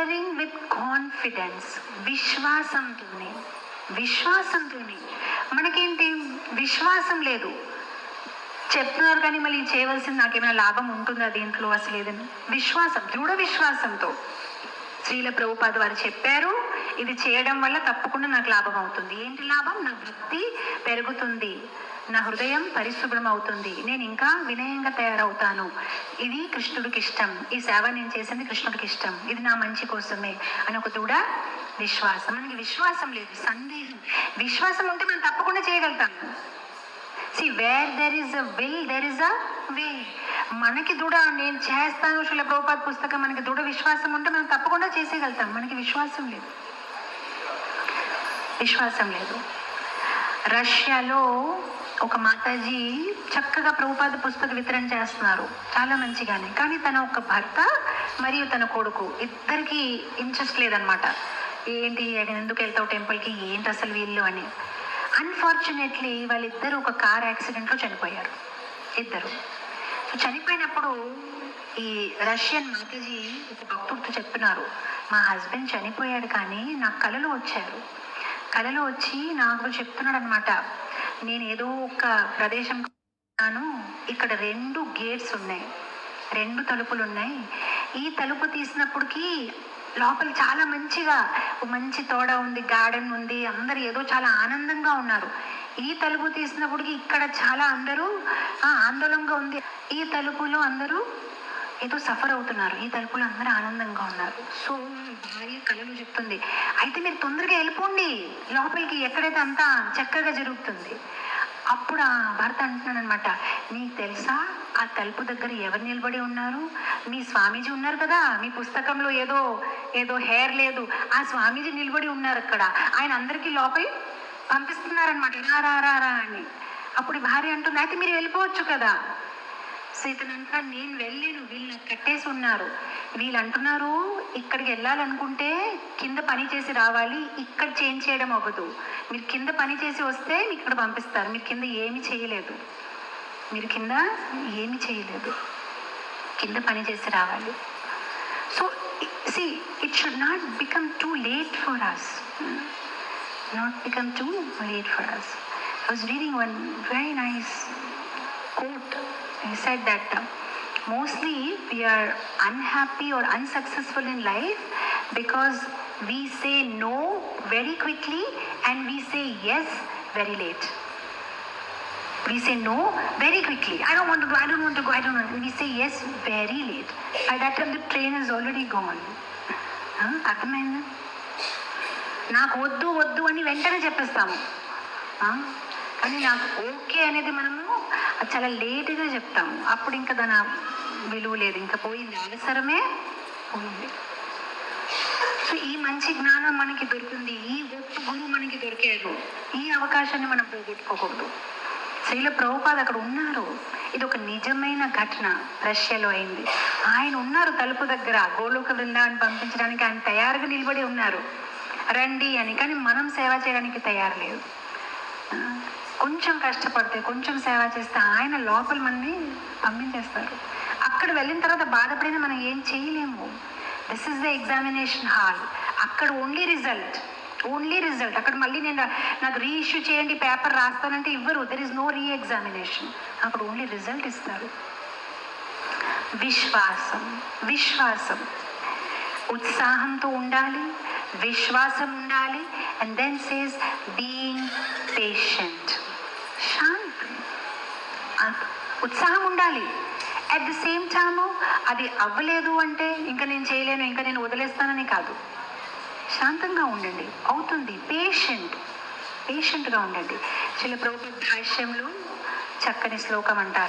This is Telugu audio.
డెలివరింగ్ విత్ కాన్ఫిడెన్స్ విశ్వాసంతోనే విశ్వాసంతోనే మనకేంటి? విశ్వాసం లేదు. చెప్తున్నారు కానీ మళ్ళీ చేయవలసింది నాకేమైనా లాభం ఉంటుందా దీంట్లో అసలు ఏదని? విశ్వాసం దృఢ విశ్వాసంతో. శ్రీల ప్రభుపాద వారు చెప్పారు ఇది చేయడం వల్ల తప్పకుండా నాకు లాభం అవుతుంది. ఏంటి లాభం? నా భక్తి పెరుగుతుంది. నా హృదయం పరిశుభ్రం అవుతుంది నేను ఇంకా వినయంగా తయారవుతాను. ఇది కృష్ణుడికి ఇష్టం. ఈ సేవ నేను చేసింది కృష్ణుడికి ఇష్టం. ఇది నా మంచి కోసమే అని ఒక దూడ విశ్వాసం. మనకి విశ్వాసం లేదు. సందేహం. విశ్వాసం ఉంటే మనం తప్పకుండా చేయగలుగుతాం. See where there is a will there is a way మనకి దూడ నేను చేస్తాను శిల ప్రభుపాద్ పుస్తకం. మనకి దూడ విశ్వాసం ఉంటే మనం తప్పకుండా చేసేయగలుగుతాం. మనకి విశ్వాసం లేదు. విశ్వాసం లేదు. రష్యాలో ఒక మాతాజీ చక్కగా ప్రభుపాద పుస్తక వితరణ చేస్తున్నారు. చాలా మంచిగానే. కానీ తన ఒక భర్త మరియు తన కొడుకు ఇద్దరికి ఇంట్రెస్ట్ లేదనమాట ఏంటి ఎందుకు వెళ్తావు టెంపుల్కి? ఏంటి అసలు వీళ్ళు అని. అన్ఫార్చునేట్లీ వాళ్ళిద్దరూ ఒక కార్ యాక్సిడెంట్లో చనిపోయారు. ఇద్దరు. చనిపోయినప్పుడు ఈ రష్యన్ మాతాజీ ఒక భక్తుడితో చెప్తున్నారు మా హస్బెండ్ చనిపోయాడు కానీ నాకు కళలు వచ్చారు. కలలో వచ్చి నాకు చెప్తున్నాడు అనమాట నేను ఏదో ఒక ప్రదేశం ఉన్నాను ఇక్కడ రెండు గేట్స్ ఉన్నాయి. రెండు తలుపులు ఉన్నాయి. ఈ తలుపు తీసినప్పటికీ లోపల చాలా మంచిగా మంచి తోడ ఉంది గార్డెన్ ఉంది. అందరు ఏదో చాలా ఆనందంగా ఉన్నారు. ఈ తలుపు తీసినప్పటికి ఇక్కడ చాలా అందరూ ఆందోళనగా ఉంది. ఈ తలుపులో అందరూ ఏదో సఫర్ అవుతున్నారు. ఈ తలుపులో అందరూ ఆనందంగా ఉన్నారు. సో భార్య కళలు చెప్తుంది. అయితే మీరు తొందరగా వెళ్ళిపోండి. లోపలికి ఎక్కడైతే అంతా చక్కగా జరుగుతుంది. అప్పుడు ఆ భర్త అంటున్నాడనమాట నీకు తెలుసా? ఆ తలుపు దగ్గర ఎవరు నిలబడి ఉన్నారు? మీ స్వామీజీ ఉన్నారు కదా? మీ పుస్తకంలో ఏదో ఏదో హెయిర్ లేదు. ఆ స్వామీజీ నిలబడి ఉన్నారు అక్కడ. ఆయన అందరికీ లోపలి పంపిస్తున్నారనమాట. రా రా రా రా అని. అప్పుడు భార్య అంటుంది అయితే మీరు వెళ్ళిపోవచ్చు కదా? సీతనంతా నేను వెళ్ళాను. వీళ్ళు పెట్టేసి కట్టేసి ఉన్నారు వీళ్ళు అంటున్నారు ఇక్కడికి వెళ్ళాలనుకుంటే కింద పని చేసి రావాలి ఇక్కడ చేంజ్ చేయడం అవ్వదు. మీరు కింద పని చేసి వస్తే మీకు ఇక్కడ పంపిస్తారు మీరు కింద ఏమి చేయలేదు. మీరు కింద ఏమి చేయలేదు. కింద పని చేసి రావాలి. So see it should not become too late for us not become too late for us I was reading one very nice quote I said that mostly we are unhappy or unsuccessful in life because we say no very quickly and we say yes very late. We say no very quickly. I don't want to go, I don't want to go, I don't want to. We say yes very late. By that time the train is already gone. Huh? అర్థమైందా నాకు వద్దు వద్దు అని వెంటనే చెప్పేస్తాము ఆ? కానీ నాకు ఓకే అనేది మనము అది చాలా లేటుగా చెప్తాము. అప్పుడు ఇంకా దాని విలువ లేదు. ఇంకా పోయింది. అవసరమే పోయింది సో ఈ మంచి జ్ఞానం మనకి దొరికింది ఈ గొప్ప గురువు మనకి దొరికారు ఈ అవకాశాన్ని మనం పోగొట్టుకోకూడదు. శ్రీల ప్రభుపాద అక్కడ ఉన్నారు. ఇది ఒక నిజమైన ఘటన. రష్యాలో అయింది. ఆయన ఉన్నారు తలుపు దగ్గర. గోలోక బృందాన్ని పంపించడానికి ఆయన తయారుగా నిలబడి ఉన్నారు. రండి అని. కానీ మనం సేవ చేయడానికి తయారు లేదు. కొంచెం కష్టపడితే కొంచెం సేవ చేస్తే ఆయన లోపల మంది పంపించేస్తారు. అక్కడ వెళ్ళిన తర్వాత బాధపడిన మనం ఏం చేయలేము. This is the examination hall అక్కడ ఓన్లీ రిజల్ట్ ఓన్లీ రిజల్ట్ అక్కడ మళ్ళీ నేను నాకు రీఇష్యూ చేయండి పేపర్ రాస్తానంటే ఇవ్వరు. There is no re examination అక్కడ ఓన్లీ రిజల్ట్ ఇస్తారు. విశ్వాసం. విశ్వాసం. ఉత్సాహంతో ఉండాలి. విశ్వాసం ఉండాలి. And then says being patient శాంతి ఉత్సాహం ఉండాలి. అట్ ది సేమ్ టైమ్ అది అవ్వలేదు అంటే ఇంకా నేను చేయలేను ఇంకా నేను వదిలేస్తానని కాదు. శాంతంగా ఉండండి. అవుతుంది. పేషెంట్ పేషెంట్గా ఉండండి. చిల ప్రభుత్వ భాష్యంలో చక్కని శ్లోకం అంటారు.